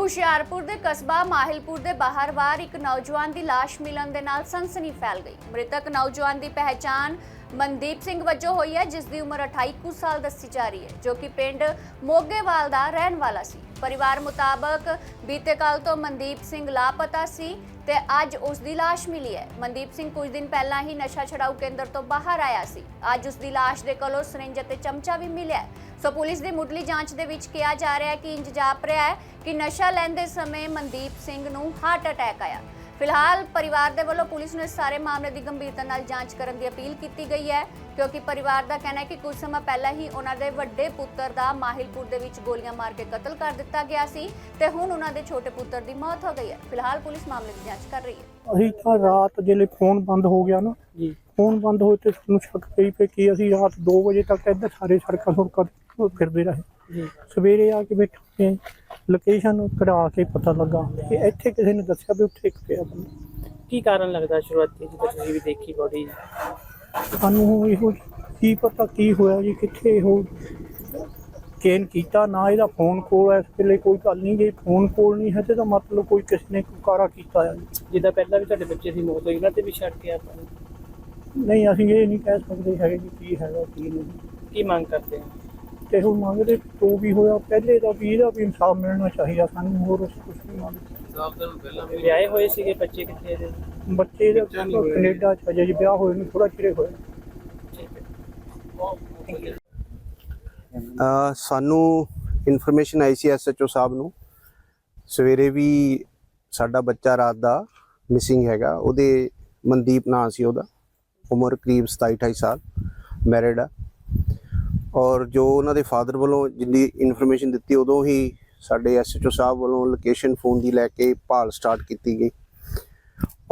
ਹੁਸ਼ਿਆਰਪੁਰ ਦੇ ਕਸਬਾ ਮਾਹਿਲਪੁਰ ਦੇ ਬਾਹਰਵਾਰ ਇੱਕ ਨੌਜਵਾਨ ਦੀ ਲਾਸ਼ ਮਿਲਣ ਦੇ ਨਾਲ ਸਨਸਨੀ ਫੈਲ ਗਈ। ਮ੍ਰਿਤਕ ਨੌਜਵਾਨ ਦੀ ਪਹਿਚਾਣ ਮਨਦੀਪ ਸਿੰਘ ਵਜੋਂ ਹੋਈ ਹੈ ਜਿਸ ਦੀ ਉਮਰ 28 ਕੁ ਸਾਲ ਦੱਸੀ ਜਾ ਰਹੀ ਹੈ, ਜੋ ਕਿ ਪਿੰਡ ਮੋਗੇਵਾਲ ਦਾ ਰਹਿਣ ਵਾਲਾ ਸੀ। ਪਰਿਵਾਰ ਮੁਤਾਬਕ ਬੀਤੇ ਕੱਲ ਤੋਂ ਮਨਦੀਪ ਸਿੰਘ ਲਾਪਤਾ ਸੀ ਤੇ ਅੱਜ ਉਸ ਦੀ ਲਾਸ਼ ਮਿਲੀ ਹੈ। ਮਨਦੀਪ ਸਿੰਘ ਕੁਝ ਦਿਨ ਪਹਿਲਾਂ ਹੀ ਨਸ਼ਾ ਛਡਾਊ ਕੇਂਦਰ ਤੋਂ ਬਾਹਰ ਆਇਆ ਸੀ। ਅੱਜ ਉਸ ਦੀ ਲਾਸ਼ ਦੇ ਕੋਲੋਂ ਸਰਿੰਜ ਅਤੇ ਚਮਚਾ ਵੀ ਮਿਲਿਆ ਸੋ ਪੁਲਿਸ ਦੀ ਮੁੱਢਲੀ ਜਾਂਚ ਦੇ ਵਿੱਚ ਕਿਹਾ ਜਾ ਰਿਹਾ ਹੈ ਕਿ ਇੰਜ ਜਾਪ ਰਿਹਾ ਹੈ ਕਿ ਨਸ਼ਾ ਲੈਂਦੇ ਸਮੇਂ ਮਨਦੀਪ ਸਿੰਘ ਨੂੰ ਹਾਰਟ ਅਟੈਕ ਆਇਆ। ਫਿਲਹਾਲ ਪਰਿਵਾਰ ਦੇ ਵੱਲੋਂ ਪੁਲਿਸ ਨੂੰ ਇਸ ਸਾਰੇ ਮਾਮਲੇ ਦੀ ਗੰਭੀਰਤਾ ਨਾਲ ਜਾਂਚ ਕਰਨ ਦੀ ਅਪੀਲ ਕੀਤੀ ਗਈ ਹੈ ਕਿਉਂਕਿ ਪਰਿਵਾਰ ਦਾ ਕਹਿਣਾ ਹੈ ਕਿ ਕੁਝ ਸਮਾਂ ਪਹਿਲਾਂ ਹੀ ਉਹਨਾਂ ਦੇ ਵੱਡੇ ਪੁੱਤਰ ਦਾ ਮਾਹਿਲਪੁਰ ਦੇ ਵਿੱਚ ਗੋਲੀਆਂ ਮਾਰ ਕੇ ਕਤਲ ਕਰ ਦਿੱਤਾ ਗਿਆ ਸੀ ਤੇ ਹੁਣ ਉਹਨਾਂ ਦੇ ਛੋਟੇ ਪੁੱਤਰ ਦੀ ਮੌਤ ਹੋ ਗਈ ਹੈ। ਫਿਲਹਾਲ ਪੁਲਿਸ ਮਾਮਲੇ ਦੀ ਜਾਂਚ ਕਰ ਰਹੀ ਹੈ। ਅਸੀਂ ਤਾਂ ਰਾਤ ਜਿਹੜੇ ਫੋਨ ਬੰਦ ਹੋ ਗਿਆ ਨਾ ਜੀ। ਫੋਨ ਬੰਦ ਹੋਏ ਤੇ ਸਾਨੂੰ ਸ਼ੱਕ ਪਈ ਪਈ ਕਿ ਅਸੀਂ ਰਾਤ 2 ਵਜੇ ਤੱਕ ਇੱਧਰ ਸਾਰੇ ਸੜਕਾਂ ਸੁੜਕਾਂ ਤੇ ਫਿਰਦੇ ਰਹੇ। ਸਵੇਰੇ ਆ ਕੇ ਬੈਠੇ ਲੋਕੇਸ਼ਨ ਕਢਾ ਕੇ ਪਤਾ ਲੱਗਾ ਕਿ ਇੱਥੇ ਕਿਸੇ ਨੇ ਦੱਸਿਆ ਵੀ ਉੱਥੇ ਇੱਕ ਪਿਆ ਬੰਦਾ। ਕੀ ਕਾਰਨ ਲੱਗਦਾ ਸ਼ੁਰੂਆਤੀ ਜਦੋਂ ਤੁਸੀਂ ਵੀ ਦੇਖੀ ਬੋਡੀ ਸਾਨੂੰ ਇਹੋ ਕੀ ਪਤਾ ਕੀ ਹੋਇਆ ਜੀ ਕਿੱਥੇ ਇਹੋ ਕੇਨ ਕੀਤਾ ਨਾ ਇਹਦਾ ਫੋਨ ਕੋਲ ਇਸ ਵੇਲੇ ਕੋਈ ਗੱਲ ਨਹੀਂ ਜੇ ਫੋਨ ਕੋਲ ਨਹੀਂ ਹੈ ਤੇ ਦਾ ਮਤਲਬ ਕੋਈ ਕਿਸੇ ਨੇ ਕਾਰਾ ਕੀਤਾ ਹੈ ਜਿੱਦਾਂ ਪਹਿਲਾਂ ਵੀ ਤੁਹਾਡੇ ਬੱਚੇ ਦੀ ਮੌਤ ਹੋਈ ਉਹਨਾਂ ਤੇ ਵੀ ਛੱਡ ਕੇ ਆਪਾਂ ਨੂੰ। ਨਹੀਂ ਅਸੀਂ ਇਹ ਨਹੀਂ ਕਹਿ ਸਕਦੇ ਹੈਗੇ ਜੀ ਕੀ ਹੈਗਾ ਕੀ ਨਹੀਂ। ਕੀ ਮੰਗ ਕਰਦੇ ਆ ਤੇ ਹੁਣ ਮੰਗਦੇ? ਜੋ ਵੀ ਹੋਇਆ ਪਹਿਲੇ ਦਾ ਵੀ ਇਹਦਾ ਵੀ ਇਨਸਾਫ ਮਿਲਣਾ ਚਾਹੀਦਾ ਸਾਨੂੰ ਹੋਰ ਉਸ ਕੁਝ ਨਹੀਂ ਮੰਗਦੇ। ਵਿਆਹੇ ਹੋਏ ਸੀਗੇ ਬੱਚੇ ਕਿੱਥੇ ਦੇ? ਬੱਚੇ ਦਾ ਕੈਨੇਡਾ ਚ ਅਜੇ ਵਿਆਹ ਹੋਏ ਨੂੰ ਥੋੜਾ ਚਿਰ ਹੋਇਆ। ਅ, ਸਾਨੂੰ ਇਨਫੋਰਮੇਸ਼ਨ ਆਈ ਸੀ ਐਸਐਚਓ ਸਾਹਿਬ ਨੂੰ। ਸਵੇਰੇ ਵੀ ਸਾਡਾ ਬੱਚਾ ਰਾਤ ਦਾ ਮਿਸਿੰਗ ਹੈਗਾ ਉਹਦੇ ਮਨਦੀਪ ਨਾਂ ਸੀ ਉਹਦਾ। ਉਮਰ ਕਰੀਬ 27 28 ਸਾਲ ਮੈਰਿਡ ਆ। ਔਰ ਜੋ ਉਹਨਾਂ ਦੇ ਫਾਦਰ ਵੱਲੋਂ ਜਿੰਨੀ ਇਨਫੋਰਮੇਸ਼ਨ ਦਿੱਤੀ ਉਦੋਂ ਹੀ ਸਾਡੇ ਐਸਐਚਓ ਸਾਹਿਬ ਵੱਲੋਂ ਲੋਕੇਸ਼ਨ ਫੋਨ ਦੀ ਲੈ ਕੇ ਭਾਲ ਸਟਾਰਟ ਕੀਤੀ ਗਈ।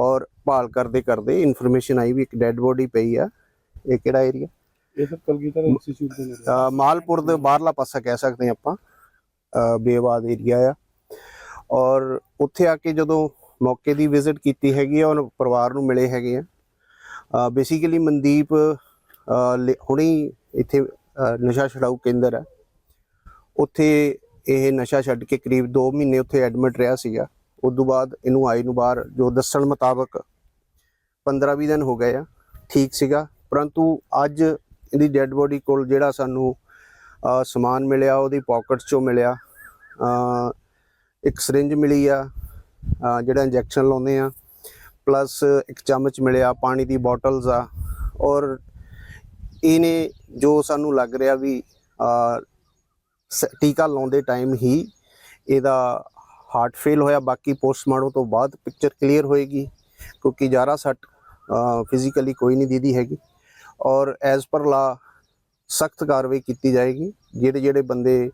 ਔਰ ਭਾਲ ਕਰਦੇ ਕਰਦੇ ਇਨਫੋਰਮੇਸ਼ਨ ਆਈ ਵੀ ਇੱਕ ਡੈੱਡ ਬੋਡੀ ਪਈ ਆ। ਇਹ ਕਿਹੜਾ ਏਰੀਆ ਇਹ ਸਰ ਕਲਗੀਧਰ ਇੰਸਟੀਚਿਊਟ ਦੇ ਨੇੜੇ। ਮਾਲਪੁਰ ਦੇ ਬਾਹਰਲਾ ਪਾਸਾ ਕਹਿ ਸਕਦੇ ਹਾਂ ਆਪਾਂ। ਬੇਵਾਦ ਏਰੀਆ ਆ। ਔਰ ਉੱਥੇ ਆ ਕੇ ਜਦੋਂ ਮੌਕੇ ਦੀ ਵਿਜ਼ਿਟ ਕੀਤੀ ਹੈਗੀ ਆ ਉਹ ਪਰਿਵਾਰ ਨੂੰ ਮਿਲੇ ਹੈਗੇ ਆ। ਬੇਸਿਕਲੀ ਮਨਦੀਪ ਅ, ਲੇ- ਹੁਣੀ ਇੱਥੇ ਨਸ਼ਾ ਛਡਾਊ ਕੇਂਦਰ ਹੈ। ਉੱਥੇ ਇਹ ਨਸ਼ਾ ਛੱਡ ਕੇ ਕਰੀਬ 2 ਮਹੀਨੇ ਉੱਥੇ ਐਡਮਿਟ ਰਿਹਾ ਸੀਗਾ। ਉਸ ਤੋਂ ਬਾਅਦ ਇਹਨੂੰ ਆਏ ਨੂੰ ਬਾਹਰ ਜੋ ਦੱਸਣ ਮੁਤਾਬਕ 15-20 ਦਿਨ ਹੋ ਗਏ ਆ ਠੀਕ ਸੀਗਾ। ਪਰੰਤੂ ਅੱਜ ਇਹਦੀ ਡੈੱਡ ਬੋਡੀ ਕੋਲ ਜਿਹੜਾ ਸਾਨੂੰ ਸਮਾਨ ਮਿਲਿਆ ਉਹਦੀ ਪਾਕਟਸ ਚੋਂ ਮਿਲਿਆ ਇੱਕ ਸਿਰਿੰਜ ਮਿਲੀ ਆ ਜਿਹੜਾ ਇੰਜੈਕਸ਼ਨ ਲਾਉਂਦੇ ਆ। ਪਲੱਸ ਇੱਕ ਚਮਚ ਮਿਲਿਆ, ਪਾਣੀ ਦੀ ਬੋਟਲਸ ਆ। ਔਰ ਇਹਨੇ ਜੋ ਸਾਨੂੰ ਲੱਗ ਰਿਹਾ ਵੀ ਸ- ਟੀਕਾ ਲਾਉਂਦੇ ਟਾਈਮ ਹੀ ਇਹਦਾ ਹਾਰਟ ਫੇਲ ਹੋਇਆ। ਬਾਕੀ ਪੋਸਟਮਾਰਟਮ ਤੋਂ ਬਾਅਦ ਪਿਕਚਰ ਕਲੀਅਰ ਹੋਏਗੀ, ਕਿਉਂਕਿ ਜ਼ਿਆਦਾ ਸੱਟ ਫਿਜ਼ੀਕਲੀ ਕੋਈ ਨਹੀਂ ਦੀਦੀ ਹੈਗੀ। ਔਰ ਐਜ਼ ਪਰ ਲਾ ਸਖਤ ਕਾਰਵਾਈ ਕੀਤੀ ਜਾਏਗੀ। ਜਿਹੜੇ ਜਿਹੜੇ ਬੰਦੇ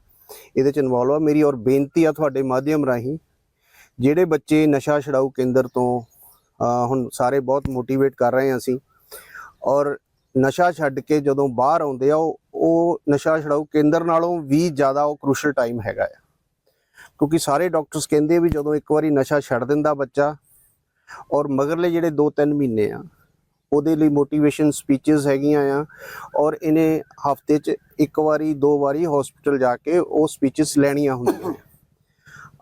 ਇਹਦੇ ਚ ਇਨਵੋਲਵ ਆ, ਮੇਰੀ ਔਰ ਬੇਨਤੀ ਆ ਤੁਹਾਡੇ ਮਾਧਿਅਮ ਰਾਹੀਂ, ਜਿਹੜੇ ਬੱਚੇ ਨਸ਼ਾ ਛਡਾਊ ਕੇਂਦਰ ਤੋਂ ਹੁਣ ਸਾਰੇ ਬਹੁਤ ਮੋਟੀਵੇਟ ਕਰ ਰਹੇ ਹਾਂ ਅਸੀਂ। ਔਰ ਨਸ਼ਾ ਛੱਡ ਕੇ ਜਦੋਂ ਬਾਹਰ ਆਉਂਦੇ ਆ, ਉਹ ਉਹ ਨਸ਼ਾ ਛਡਾਊ ਕੇਂਦਰ ਨਾਲੋਂ ਵੀ ਜ਼ਿਆਦਾ ਉਹ ਕ੍ਰੂਸ਼ਲ ਟਾਈਮ ਹੈਗਾ ਆ। ਕਿਉਂਕਿ ਸਾਰੇ ਡਾਕਟਰਸ ਕਹਿੰਦੇ ਵੀ ਜਦੋਂ ਇੱਕ ਵਾਰੀ ਨਸ਼ਾ ਛੱਡ ਦਿੰਦਾ ਬੱਚਾ, ਔਰ ਮਗਰਲੇ ਜਿਹੜੇ 2-3 ਮਹੀਨੇ ਆ, ਉਹਦੇ ਲਈ ਮੋਟੀਵੇਸ਼ਨ ਸਪੀਚਸ ਹੈਗੀਆਂ ਆ, ਔਰ ਇਹਨੇ ਹਫ਼ਤੇ 'ਚ ਇੱਕ ਵਾਰੀ, ਦੋ ਵਾਰੀ ਹਸਪੀਟਲ ਜਾ ਕੇ ਉਹ ਸਪੀਚਸ ਲੈਣੀਆਂ ਹੁੰਦੀਆਂ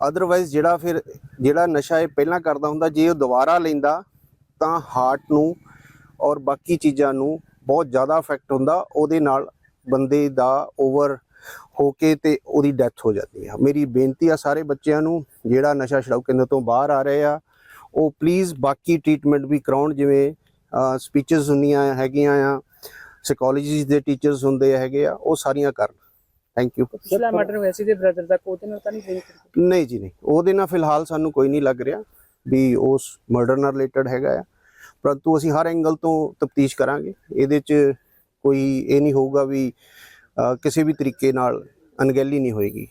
ਅਦਰਵਾਈਜ਼ ਜਿਹੜਾ ਫਿਰ ਜਿਹੜਾ ਨਸ਼ਾ ਇਹ ਪਹਿਲਾਂ ਕਰਦਾ ਹੁੰਦਾ, ਜੇ ਉਹ ਦੁਬਾਰਾ ਲੈਂਦਾ, ਤਾਂ ਹਾਰਟ ਨੂੰ ਔਰ ਬਾਕੀ ਚੀਜ਼ਾਂ ਨੂੰ ਬਹੁਤ ਜ਼ਿਆਦਾ ਇਫੈਕਟ ਹੁੰਦਾ। ਉਹਦੇ ਨਾਲ ਬੰਦੇ ਦਾ ਓਵਰ ਹੋ ਕੇ ਤੇ ਉਹਦੀ ਡੈਥ ਹੋ ਜਾਂਦੀ ਆ। ਮੇਰੀ ਬੇਨਤੀ ਆ ਸਾਰੇ ਬੱਚਿਆਂ ਨੂੰ, ਜਿਹੜਾ ਨਸ਼ਾ ਛਡਾਊ ਕੇਂਦਰ ਤੋਂ ਬਾਹਰ ਆ ਰਹੇ ਆ, ਉਹ ਪਲੀਜ਼ ਬਾਕੀ ਟ੍ਰੀਟਮੈਂਟ ਵੀ ਕਰਾਉਣ। ਜਿਵੇਂ ਸਪੀਚਸ ਹੁੰਦੀਆਂ ਹੈਗੀਆਂ ਆ ਸਾਈਕੋਲੋਜੀ ਦੇ ਟੀਚਰਸ ਹੁੰਦੇ ਹੈਗੇ ਆ, ਉਹ ਸਾਰੀਆਂ ਕਰਨ। ਥੈਂਕ ਯੂ ਪਿਛਲਾ ਮਰਡਰ ਹੋਇਆ ਸੀ ਤੇ ਬ੍ਰਦਰ ਦਾ ਕੋਤੇ ਨਾਲ ਤਾਂ ਨਹੀਂ ਲਿੰਕ ਨਹੀਂ ਜੀ ਨਹੀਂ। ਉਹਦੇ ਨਾਲ ਫਿਲਹਾਲ ਸਾਨੂੰ ਕੋਈ ਨਹੀਂ ਲੱਗ ਰਿਹਾ ਵੀ ਉਸ ਮਰਡਰ ਨਾਲ ਰਿਲੇਟਡ ਹੈਗਾ ਆ। ਪਰੰਤੂ ਅਸੀਂ ਹਰ ਐਂਗਲ ਤੋਂ ਤਫਤੀਸ਼ ਕਰਾਂਗੇ। ਇਹਦੇ 'ਚ ਕੋਈ ਇਹ ਨਹੀਂ ਹੋਊਗਾ ਵੀ ਕਿਸੇ ਵੀ ਤਰੀਕੇ ਨਾਲ ਅਣਗਹਿਲੀ ਨਹੀਂ ਹੋਏਗੀ।